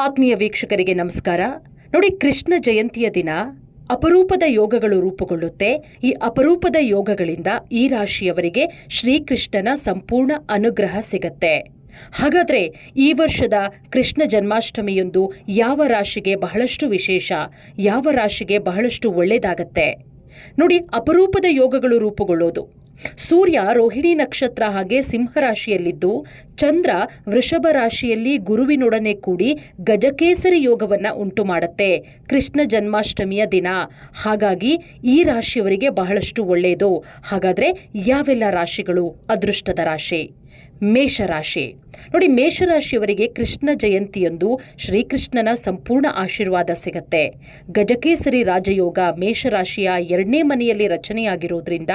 ಆತ್ಮೀಯ ವೀಕ್ಷಕರಿಗೆ ನಮಸ್ಕಾರ. ನೋಡಿ, ಕೃಷ್ಣ ಜಯಂತಿಯ ದಿನ ಅಪರೂಪದ ಯೋಗಗಳು ರೂಪುಗೊಳ್ಳುತ್ತೆ. ಈ ಅಪರೂಪದ ಯೋಗಗಳಿಂದ ಈ ರಾಶಿಯವರಿಗೆ ಶ್ರೀಕೃಷ್ಣನ ಸಂಪೂರ್ಣ ಅನುಗ್ರಹ ಸಿಗತ್ತೆ. ಹಾಗಾದ್ರೆ ಈ ವರ್ಷದ ಕೃಷ್ಣ ಜನ್ಮಾಷ್ಟಮಿಯೊಂದು ಯಾವ ರಾಶಿಗೆ ಬಹಳಷ್ಟು ವಿಶೇಷ, ಯಾವ ರಾಶಿಗೆ ಬಹಳಷ್ಟು ಒಳ್ಳೆಯದಾಗತ್ತೆ ನೋಡಿ, ಅಪರೂಪದ ಯೋಗಗಳು ರೂಪುಗೊಳ್ಳೋದು. ಸೂರ್ಯ ರೋಹಿಣಿ ನಕ್ಷತ್ರ ಹಾಗೆ ಸಿಂಹರಾಶಿಯಲ್ಲಿದ್ದು, ಚಂದ್ರ ವೃಷಭ ರಾಶಿಯಲ್ಲಿ ಗುರುವಿನೊಡನೆ ಕೂಡಿ ಗಜಕೇಸರಿ ಯೋಗವನ್ನ ಉಂಟು ಮಾಡುತ್ತೆ. ಕೃಷ್ಣ ಜನ್ಮಾಷ್ಟಮಿಯ ದಿನ. ಹಾಗಾಗಿ ಈ ರಾಶಿಯವರಿಗೆ ಬಹಳಷ್ಟು ಒಳ್ಳೆಯದು ಹಾಗಾದ್ರೆ ಯಾವೆಲ್ಲ ರಾಶಿಗಳು ಅದೃಷ್ಟದ ರಾಶಿ? ಮೇಷರಾಶಿ. ನೋಡಿ, ಮೇಷರಾಶಿಯವರಿಗೆ ಕೃಷ್ಣ ಜಯಂತಿಯಂದು ಶ್ರೀಕೃಷ್ಣನ ಸಂಪೂರ್ಣ ಆಶೀರ್ವಾದ ಸಿಗತ್ತೆ. ಗಜಕೇಸರಿ ರಾಜಯೋಗ ಮೇಷರಾಶಿಯ ಎರಡನೇ ಮನೆಯಲ್ಲಿ ರಚನೆಯಾಗಿರೋದ್ರಿಂದ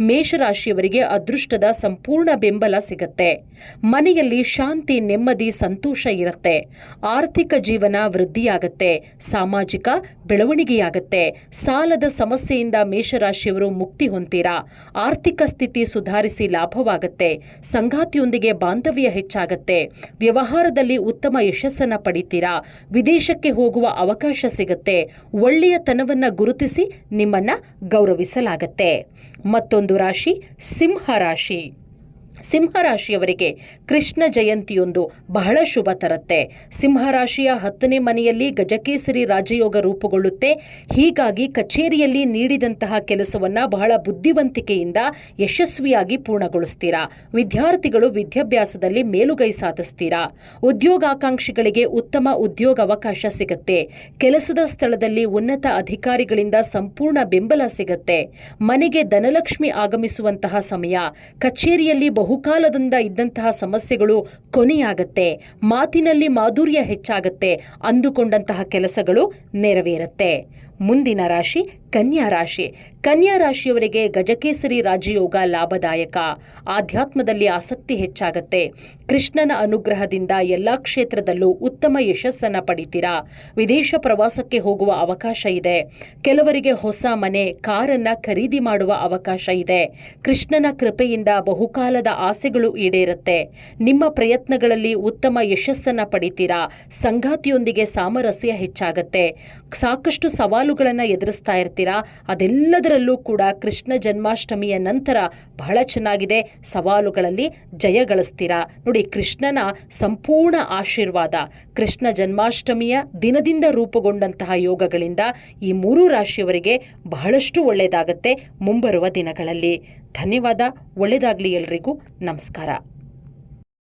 ಮೇಷರಾಶಿಯವರಿಗೆ ಅದೃಷ್ಟದ ಸಂಪೂರ್ಣ ಬೆಂಬಲ ಸಿಗತ್ತೆ. ಮನೆಯಲ್ಲಿ ಶಾಂತಿ, ನೆಮ್ಮದಿ, ಸಂತೋಷ ಇರುತ್ತೆ. ಆರ್ಥಿಕ ಜೀವನ ವೃದ್ಧಿಯಾಗತ್ತೆ. ಸಾಮಾಜಿಕ ಬೆಳವಣಿಗೆಯಾಗತ್ತೆ. ಸಾಲದ ಸಮಸ್ಯೆಯಿಂದ ಮೇಷರಾಶಿಯವರು ಮುಕ್ತಿ ಹೊಂತೀರಾ ಆರ್ಥಿಕ ಸ್ಥಿತಿ ಸುಧಾರಿಸಿ ಲಾಭವಾಗತ್ತೆ. ಸಂಗಾತಿಯೊಂದಿಗೆ ಬಾಂಧವ್ಯ ಹೆಚ್ಚಾಗತ್ತೆ. ವ್ಯವಹಾರದಲ್ಲಿ ಉತ್ತಮ ಯಶಸ್ಸನ್ನ ಪಡಿತೀರಾ? ವಿದೇಶಕ್ಕೆ ಹೋಗುವ ಅವಕಾಶ ಸಿಗತ್ತೆ. ಒಳ್ಳೆಯತನವನ್ನ ಗುರುತಿಸಿ ನಿಮ್ಮನ್ನ ಗೌರವಿಸಲಾಗತ್ತೆ. ಮತ್ತೊಂದು ರಾಶಿ, ಸಿಂಹ ರಾಶಿ. ಸಿಂಹರಾಶಿಯವರಿಗೆ ಕೃಷ್ಣ ಜಯಂತಿಯೊಂದು ಬಹಳ ಶುಭ ತರುತ್ತೆ. ಸಿಂಹರಾಶಿಯ ಹತ್ತನೇ ಮನೆಯಲ್ಲಿ ಗಜಕೇಸರಿ ರಾಜಯೋಗ ರೂಪುಗೊಳ್ಳುತ್ತೆ. ಹೀಗಾಗಿ ಕಚೇರಿಯಲ್ಲಿ ನೀಡಿದಂತಹ ಕೆಲಸವನ್ನ ಬಹಳ ಬುದ್ಧಿವಂತಿಕೆಯಿಂದ ಯಶಸ್ವಿಯಾಗಿ ಪೂರ್ಣಗೊಳಿಸ್ತೀರಾ. ವಿದ್ಯಾರ್ಥಿಗಳು ವಿದ್ಯಾಭ್ಯಾಸದಲ್ಲಿ ಮೇಲುಗೈ ಸಾಧಿಸ್ತೀರಾ. ಉದ್ಯೋಗಾಕಾಂಕ್ಷಿಗಳಿಗೆ ಉತ್ತಮ ಉದ್ಯೋಗ ಅವಕಾಶ ಸಿಗುತ್ತೆ. ಕೆಲಸದ ಸ್ಥಳದಲ್ಲಿ ಉನ್ನತ ಅಧಿಕಾರಿಗಳಿಂದ ಸಂಪೂರ್ಣ ಬೆಂಬಲ ಸಿಗುತ್ತೆ. ಮನೆಗೆ ಧನಲಕ್ಷ್ಮಿ ಆಗಮಿಸುವಂತಹ ಸಮಯ ಕಚೇರಿಯಲ್ಲಿ ಬಹುಕಾಲದಿಂದ ಇದ್ದಂತಹ ಸಮಸ್ಯೆಗಳು ಕೊನೆಯಾಗತ್ತೆ. ಮಾತಿನಲ್ಲಿ ಮಾಧುರ್ಯ ಹೆಚ್ಚಾಗತ್ತೆ. ಅಂದುಕೊಂಡಂತಹ ಕೆಲಸಗಳು ನೆರವೇರುತ್ತೆ. ಮುಂದಿನ ರಾಶಿ ಕನ್ಯಾ ರಾಶಿ. ಕನ್ಯಾ ರಾಶಿಯವರಿಗೆ ಗಜಕೇಸರಿ ರಾಜಯೋಗ ಲಾಭದಾಯಕ. ಆಧ್ಯಾತ್ಮದಲ್ಲಿ ಆಸಕ್ತಿ ಹೆಚ್ಚಾಗತ್ತೆ. ಕೃಷ್ಣನ ಅನುಗ್ರಹದಿಂದ ಎಲ್ಲಾ ಕ್ಷೇತ್ರದಲ್ಲೂ ಉತ್ತಮ ಯಶಸ್ಸನ್ನ ಪಡಿತೀರಾ? ವಿದೇಶ ಪ್ರವಾಸಕ್ಕೆ ಹೋಗುವ ಅವಕಾಶ ಇದೆ. ಕೆಲವರಿಗೆ ಹೊಸ ಮನೆ, ಕಾರನ್ನ ಖರೀದಿ ಮಾಡುವ ಅವಕಾಶ ಇದೆ. ಕೃಷ್ಣನ ಕೃಪೆಯಿಂದ ಬಹುಕಾಲದ ಆಸೆಗಳು ಈಡೇರುತ್ತೆ. ನಿಮ್ಮ ಪ್ರಯತ್ನಗಳಲ್ಲಿ ಉತ್ತಮ ಯಶಸ್ಸನ್ನ ಪಡಿತೀರಾ? ಸಂಗಾತಿಯೊಂದಿಗೆ ಸಾಮರಸ್ಯ ಹೆಚ್ಚಾಗತ್ತೆ. ಸಾಕಷ್ಟು ಸವಾಲುಗಳನ್ನು ಎದುರಿಸ್ತಾ ಇರ್ತೀರಾ? ಅದೆಲ್ಲದರಲ್ಲೂ ಕೂಡ ಕೃಷ್ಣ ಜನ್ಮಾಷ್ಟಮಿಯ ನಂತರ ಬಹಳ ಚೆನ್ನಾಗಿದೆ. ಸವಾಲುಗಳಲ್ಲಿ ಜಯ ಗಳಿಸ್ತೀರಾ? ನೋಡಿ, ಕೃಷ್ಣನ ಸಂಪೂರ್ಣ ಆಶೀರ್ವಾದ, ಕೃಷ್ಣ ಜನ್ಮಾಷ್ಟಮಿಯ ದಿನದಿಂದ ರೂಪುಗೊಂಡಂತಹ ಯೋಗಗಳಿಂದ ಈ ಮೂರು ರಾಶಿಯವರಿಗೆ ಬಹಳಷ್ಟು ಒಳ್ಳೆಯದಾಗತ್ತೆ ಮುಂಬರುವ ದಿನಗಳಲ್ಲಿ. ಧನ್ಯವಾದ, ಒಳ್ಳೆಯದಾಗಲಿ ಎಲ್ರಿಗೂ. ನಮಸ್ಕಾರ.